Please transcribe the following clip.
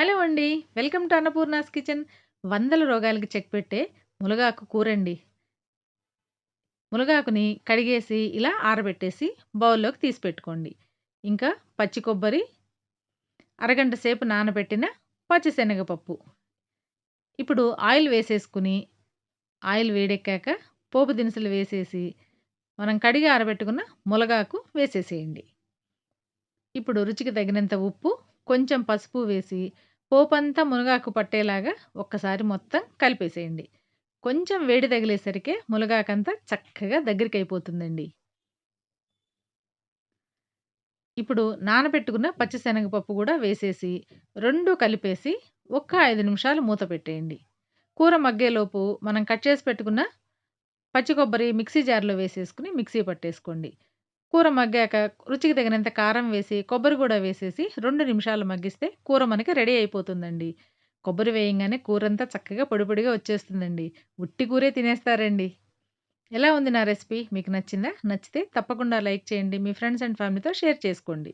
Hello అండి. Welcome to Annapurna's kitchen. వందల రోగాలకి చెక్ పెట్టే మునగాకు కూరండి. మునగాకుని కడిగేసి ఇలా ఆరబెట్టేసి బౌల్లోకి తీసి పెట్టుకోండి. ఇంకా పచ్చి కొబ్బరి అరగంట సేపు నానబెట్టిన పచ్చిశనగపప్పు. ఇప్పుడు ఆయిల్ వేసేసుకుని ఆయిల్ వేడెక్కాక పోపు దినుసులు వేసేసి మనం కడిగి ఆరబెట్టుకున్న మునగాకు వేసేసేయండి. ఇప్పుడు రుచికి తగినంత ఉప్పు కొంచెం పసుపు వేసి పోపంతా మునగాకు పట్టేలాగా ఒక్కసారి మొత్తం కలిపేసేయండి. కొంచెం వేడి తగిలేసరికి మునగాకంతా చక్కగా దగ్గరికి అయిపోతుందండి ఇప్పుడు నానబెట్టుకున్న పచ్చిశనగపప్పు కూడా వేసేసి రెండు కలిపేసి ఒక్క ఐదు నిమిషాలు మూత పెట్టేయండి. కూర మగ్గేలోపు మనం కట్ చేసి పెట్టుకున్న పచ్చి కొబ్బరి మిక్సీ జార్లో వేసేసుకుని మిక్సీ పట్టేసుకోండి. కూర మగ్గాక రుచికి తగినంత కారం వేసి కొబ్బరి కూడా వేసేసి రెండు నిమిషాలు మగ్గిస్తే కూర మనకి రెడీ అయిపోతుందండి. కొబ్బరి వేయంగానే కూర అంతా చక్కగా పొడిపొడిగా వచ్చేస్తుందండి. ఉట్టి కూరే తినేస్తారండి. ఎలా ఉంది నా రెసిపీ? మీకు నచ్చిందా? నచ్చితే తప్పకుండా లైక్ చేయండి. మీ ఫ్రెండ్స్ అండ్ ఫ్యామిలీతో షేర్ చేసుకోండి.